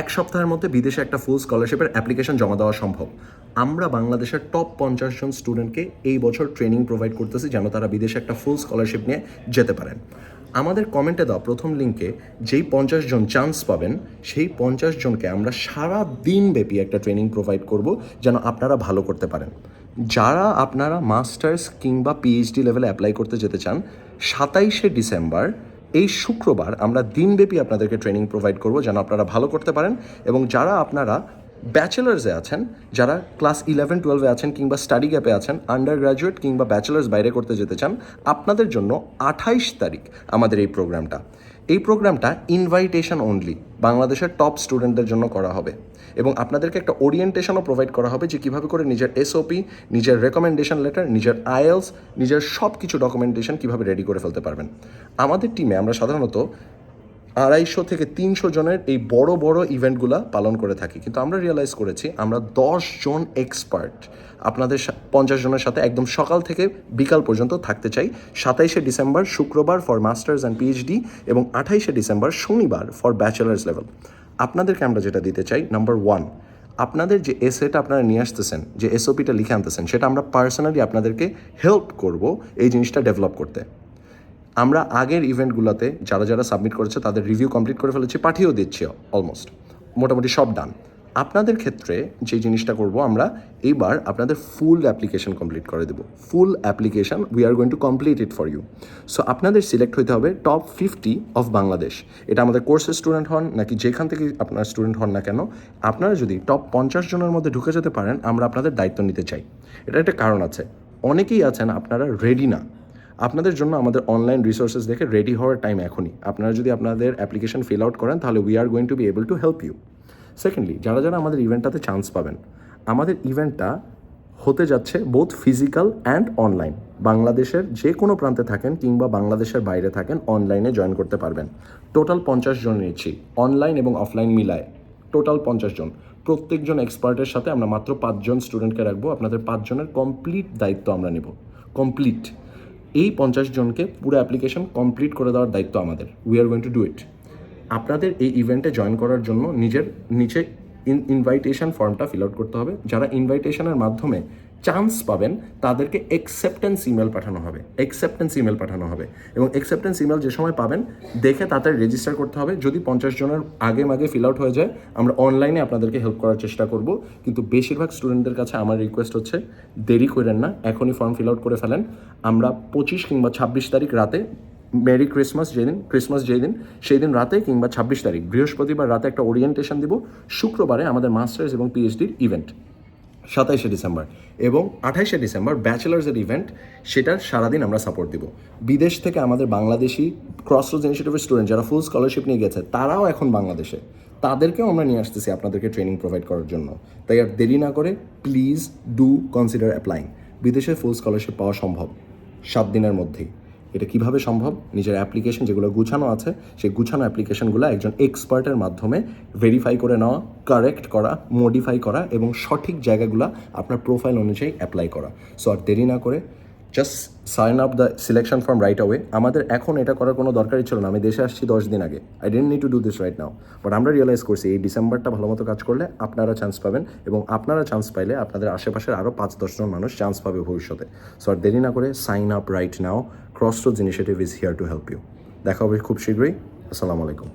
এক সপ্তাহের মধ্যে বিদেশে একটা ফুল স্কলারশিপের অ্যাপ্লিকেশন জমা দেওয়া সম্ভব। আমরা বাংলাদেশের টপ পঞ্চাশ জন স্টুডেন্টকে এই বছর ট্রেনিং প্রোভাইড করতেছি যেন তারা বিদেশে একটা ফুল স্কলারশিপ নিয়ে যেতে পারেন। আমাদের কমেন্টে দেওয়া প্রথম লিঙ্কে যেই পঞ্চাশ জন চান্স পাবেন, সেই পঞ্চাশ জনকে আমরা সারা দিন ব্যাপী একটা ট্রেনিং প্রোভাইড করব যেন আপনারা ভালো করতে পারেন। যারা আপনারা মাস্টার্স কিংবা পিএইচডি লেভেলে অ্যাপ্লাই করতে যেতে চান, সাতাইশে ডিসেম্বর এই শুক্রবার আমরা দিনব্যাপী আপনাদেরকে ট্রেনিং প্রোভাইড করব, যেন আপনারা ভালো করতে পারেন এবং যারা আপনারা ব্যাচেলার্সে আছেন, যারা ক্লাস ইলেভেন টুয়েলভে আছেন কিংবা স্টাডি গ্যাপে আছেন আন্ডার গ্র্যাজুয়েট কিংবা ব্যাচেলার্স বাইরে করতে যেতে চান, আপনাদের জন্য আঠাইশ তারিখ আমাদের এই প্রোগ্রামটা এই প্রোগ্রামটা ইনভাইটেশন অনলি বাংলাদেশের টপ স্টুডেন্টদের জন্য করা হবে। এবং আপনাদেরকে একটা ওরিয়েন্টেশনও প্রোভাইড করা হবে যে কীভাবে করে নিজের এসওপি নিজের রেকমেন্ডেশন লেটার নিজের আইএলস নিজের সব কিছু ডকুমেন্টেশন কীভাবে রেডি করে ফেলতে পারবেন। আমাদের টিমে আমরা সাধারণত আড়াইশো থেকে তিনশো জনের এই বড় বড় ইভেন্টগুলো পালন করে থাকি। কিন্তু আমরা রিয়েলাইজ করেছি, আমরা দশ জন এক্সপার্ট আপনাদের পঞ্চাশ জনের সাথে একদম সকাল থেকে বিকাল পর্যন্ত থাকতে চাই। সাতাইশে ডিসেম্বর শুক্রবার ফর মাস্টার্স অ্যান্ড পিএইচডি এবং আঠাইশে ডিসেম্বর শনিবার ফর ব্যাচেলার্স লেভেল আপনাদেরকে আমরা যেটা দিতে চাই নাম্বার ওয়ান আপনাদের যে এসএটা আপনারা নিয়ে আসতেছেন, যে এসওপিটা লিখে আনতেছেন, সেটা আমরা পার্সোনালি আপনাদেরকে হেল্প করব এই জিনিসটা ডেভেলপ করতে। আমরা আগের ইভেন্টগুলোতে যারা যারা সাবমিট করেছে তাদের রিভিউ কমপ্লিট করে ফেলেছি, পাঠিয়েও দিচ্ছি অলমোস্ট মোটামুটি সব ডান আপনাদের ক্ষেত্রে যে জিনিসটা করব আমরা, এইবার আপনাদের ফুল অ্যাপ্লিকেশন কমপ্লিট করে দেবো। Full application we are going to complete it for you so আপনাদের সিলেক্ট হতে হবে টপ ফিফটি অফ বাংলাদেশ এটা আমাদের কোর্সের স্টুডেন্ট হন, নাকি যেখান থেকে আপনার স্টুডেন্ট হন না কেন, আপনারা যদি টপ পঞ্চাশ জনের মধ্যে ঢুকে যেতে পারেন, আমরা আপনাদের দায়িত্ব নিতে চাই। এটা একটা কারণ আছে। অনেকেই আছেন, আপনারা রেডি না। আপনাদের জন্য আমাদের অনলাইন রিসোর্সেস দেখে রেডি হওয়ার টাইম এখনই। আপনারা যদি আপনাদের অ্যাপ্লিকেশন ফিল আউট করেন, তাহলে we are going to be able to help you secondly যারা যারা আমাদের ইভেন্টটাতে চান্স পাবেন, আমাদের ইভেন্টটা হতে যাচ্ছে বোথ ফিজিক্যাল অ্যান্ড অনলাইন বাংলাদেশের যে কোনো প্রান্তে থাকেন কিংবা বাংলাদেশের বাইরে থাকেন অনলাইনে জয়েন করতে পারবেন। টোটাল পঞ্চাশ জন নিচ্ছি অনলাইন এবং অফলাইন মিলায়। টোটাল পঞ্চাশ জন। প্রত্যেকজন এক্সপার্টের সাথে আমরা মাত্র পাঁচজন স্টুডেন্টকে রাখব। আপনাদের পাঁচজনের কমপ্লিট দায়িত্ব আমরা নেব। কমপ্লিট এই পঞ্চাশ জনকে পুরো অ্যাপ্লিকেশন কমপ্লিট করে দেওয়ার দায়িত্ব আমাদের। We are going to do it আপনাদের এই ইভেন্টে জয়েন করার জন্য নিজের নিচে ইনভাইটেশন ফর্মটা ফিল আউট করতে হবে। যারা ইনভাইটেশনের মাধ্যমে চান্স পাবেন, তাদেরকে অ্যাকসেপ্টেন্স ইমেল পাঠানো হবে। অ্যাকসেপ্টেন্স ইমেল পাঠানো হবে। এবং অ্যাকসেপ্টেন্স ইমেল যে সময় পাবেন, দেখে তাড়াতাড়ি রেজিস্টার করতে হবে। যদি পঞ্চাশ জনের আগে মাগে ফিল আউট হয়ে যায়, আমরা অনলাইনে আপনাদেরকে হেল্প করার চেষ্টা করব। কিন্তু বেশিরভাগ স্টুডেন্টদের কাছে আমার রিকোয়েস্ট হচ্ছে, দেরি করেন না, এখনই ফর্ম ফিল আউট করে ফেলেন। আমরা পঁচিশ কিংবা ছাব্বিশ তারিখ রাতে মেরি ক্রিসমাস যেদিন ক্রিসমাস যেদিন সেই দিন রাতে কিংবা ছাব্বিশ তারিখ, বৃহস্পতিবার রাতে একটা ওরিয়েন্টেশন দিব। শুক্রবারে আমাদের মাস্টার্স এবং পিএইচডির ইভেন্ট সাতাইশে ডিসেম্বর এবং আঠাইশে ডিসেম্বর ব্যাচেলার্সের ইভেন্ট, সেটার সারাদিন আমরা সাপোর্ট দিব। বিদেশ থেকে আমাদের বাংলাদেশি ক্রসরোজ ইনিশিয়েটিভের স্টুডেন্ট যারা ফুল স্কলারশিপ নিয়ে গেছে, তারাও এখন বাংলাদেশে। তাদেরকেও আমরা নিয়ে আসতেছি আপনাদেরকে ট্রেনিং প্রোভাইড করার জন্য। তাই আর দেরি না করে প্লিজ ডু কনসিডার অ্যাপ্লাইং বিদেশে ফুল স্কলারশিপ পাওয়া সম্ভব। সাত দিনের মধ্যেই। এটা কীভাবে সম্ভব? নিজের অ্যাপ্লিকেশন যেগুলো গুছানো আছে, সেই গুছানো অ্যাপ্লিকেশনগুলো একজন এক্সপার্টের মাধ্যমে ভেরিফাই করে নেওয়া কারেক্ট করা মডিফাই করা এবং সঠিক জায়গাগুলো আপনার প্রোফাইল অনুযায়ী অ্যাপ্লাই করা। সো আর দেরি না করে just sign up the selection from right away আমাদের এখন এটা করার কোনো দরকারই ছিল না। আমি দেশে আসছি দশ দিন আগে। I don't need to do this right now but আমরা রিয়েলাইজ করছি, এই ডিসেম্বরটা ভালো মতো কাজ করলে আপনারা চান্স পাবেন এবং আপনারা চান্স পাইলে আপনাদের আশেপাশের আরও পাঁচ দশজন মানুষ চান্স পাবে ভবিষ্যতে। সো আর দেরি না করে sign up right now cross rose initiative is here to help you দেখা হবে খুব শীঘ্রই। আসসালামু আলাইকুম।